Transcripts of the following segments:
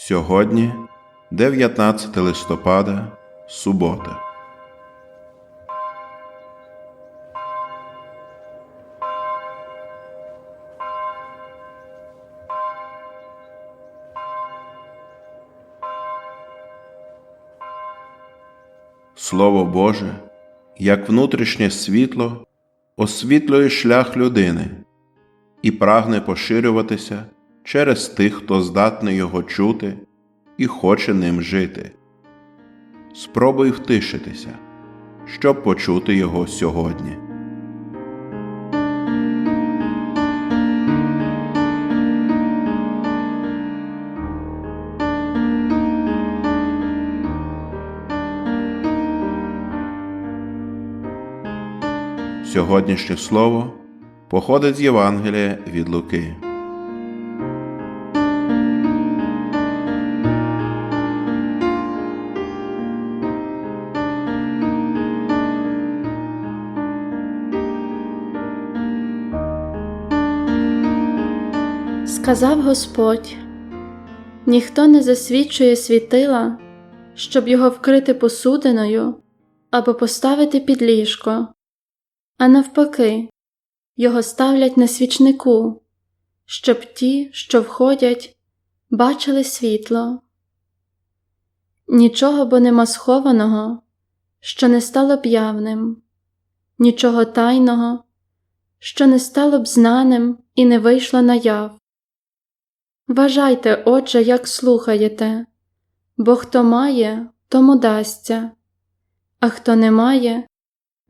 Сьогодні 19 листопада, субота. Слово Боже, як внутрішнє світло, освітлює шлях людини і прагне поширюватися через тих, хто здатний його чути і хоче ним жити. Спробуй втишитися, щоб почути його сьогодні. Сьогоднішнє слово походить з Євангелія від Луки. Сказав Господь: ніхто не засвічує світила, щоб його вкрити посудиною або поставити під ліжко, а навпаки, його ставлять на свічнику, щоб ті, що входять, бачили світло. Нічого бо нема схованого, що не стало б явним, нічого тайного, що не стало б знаним і не вийшло наяв. Вважайте, отже, як слухаєте, бо хто має, тому дасться, а хто не має,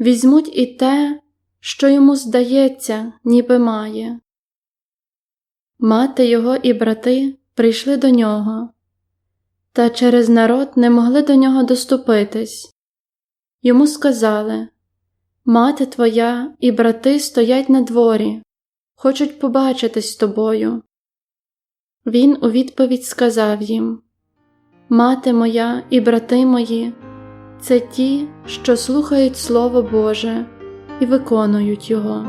візьмуть і те, що йому здається, ніби має. Мати його і брати прийшли до нього, та через народ не могли до нього доступитись. Йому сказали Мати твоя і брати стоять на дворі, хочуть побачитись з тобою. Він у відповідь сказав їм Мати моя і брати мої це ті, що слухають Слово Боже і виконують його.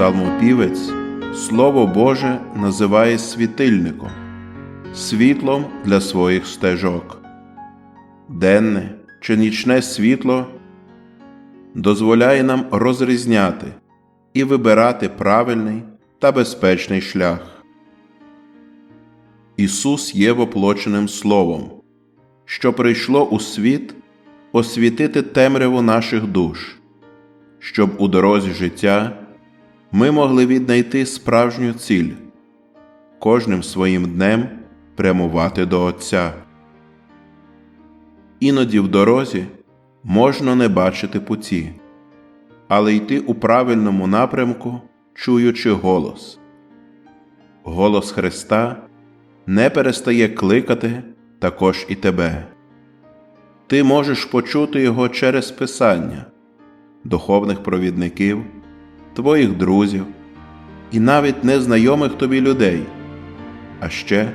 Псалмопівець Слово Боже називає світильником, світлом для своїх стежок. Денне чи нічне світло дозволяє нам розрізняти і вибирати правильний та безпечний шлях. Ісус є воплоченим Словом, що прийшло у світ освітити темряву наших душ, щоб у дорозі життя ми могли віднайти справжню ціль, кожним своїм днем прямувати до Отця. Іноді в дорозі можна не бачити путі, але йти у правильному напрямку, чуючи голос. Голос Христа не перестає кликати також і тебе. Ти можеш почути Його через Писання, духовних провідників твоїх друзів і навіть незнайомих тобі людей, а ще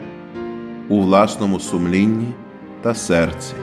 у власному сумлінні та серці.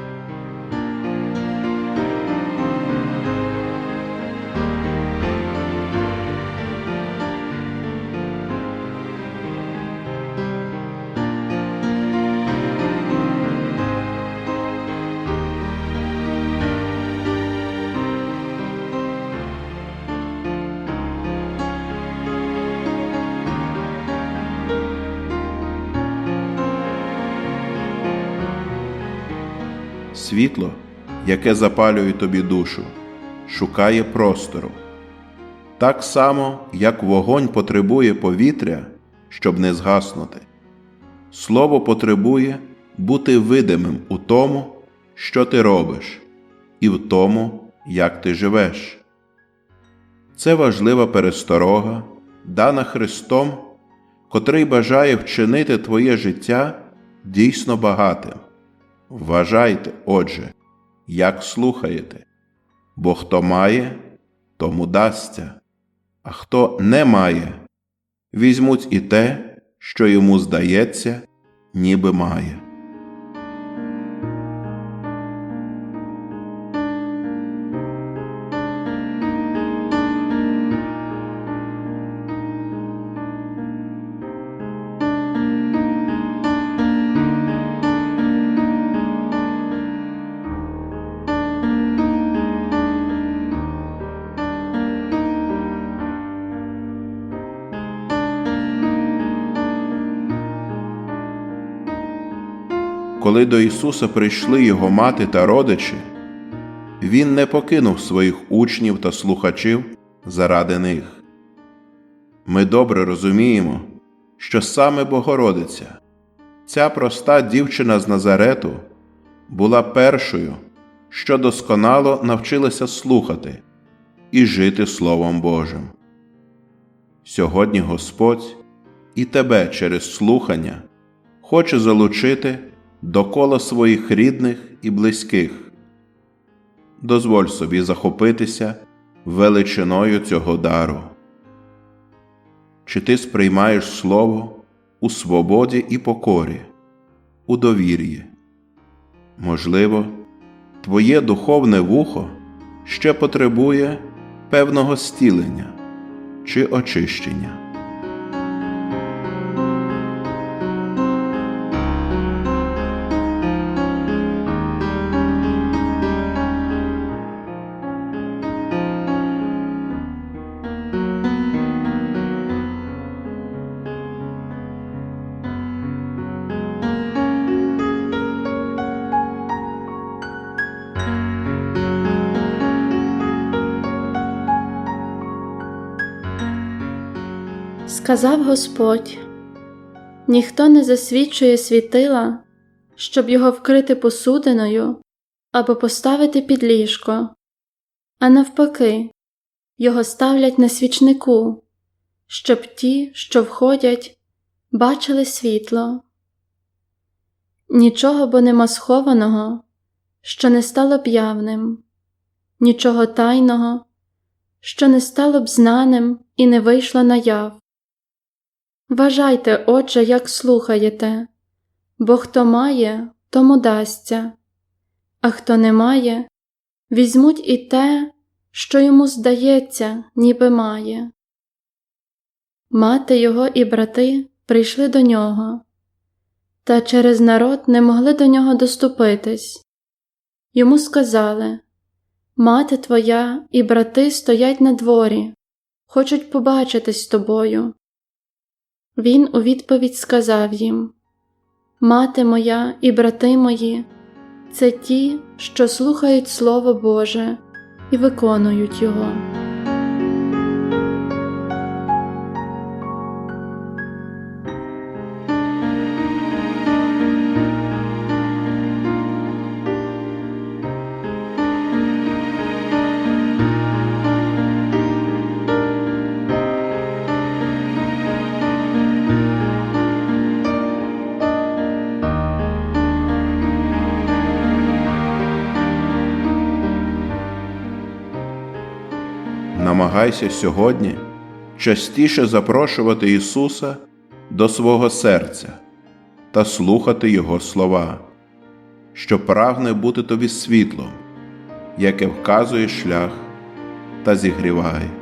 Світло, яке запалює тобі душу, шукає простору. Так само, як вогонь потребує повітря, щоб не згаснути. Слово потребує бути видимим у тому, що ти робиш, і в тому, як ти живеш. Це важлива пересторога, дана Христом, котрий бажає вчинити твоє життя дійсно багатим. Вважайте, отже, як слухаєте, бо хто має, тому дасться, а хто не має, візьмуть і те, що йому здається, ніби має. Коли до Ісуса прийшли Його мати та родичі, Він не покинув своїх учнів та слухачів заради них. Ми добре розуміємо, що саме Богородиця, ця проста дівчина з Назарету, була першою, що досконало навчилася слухати і жити Словом Божим. Сьогодні Господь і тебе через слухання хоче залучити до кола своїх рідних і близьких. Дозволь собі захопитися величиною цього дару. Чи ти сприймаєш Слово у свободі і покорі, у довір'ї? Можливо, твоє духовне вухо ще потребує певного стілення чи очищення. Сказав Господь: ніхто не засвічує світила, щоб його вкрити посудиною або поставити під ліжко, а навпаки, його ставлять на свічнику, щоб ті, що входять, бачили світло. Нічого бо нема схованого, що не стало б явним, нічого тайного, що не стало б знаним і не вийшло наяв. Вважайте, отже, як слухаєте, бо хто має, тому дасться, а хто не має, візьмуть і те, що йому здається, ніби має. Мати його і брати прийшли до нього, та через народ не могли до нього доступитись. Йому сказали Мати твоя і брати стоять на дворі, хочуть побачитись з тобою. Він у відповідь сказав їм Мати моя і брати мої це ті, що слухають Слово Боже і виконують його. Намагайся сьогодні частіше запрошувати Ісуса до свого серця та слухати Його слова, що прагне бути тобі світлом, яке вказує шлях та зігріває.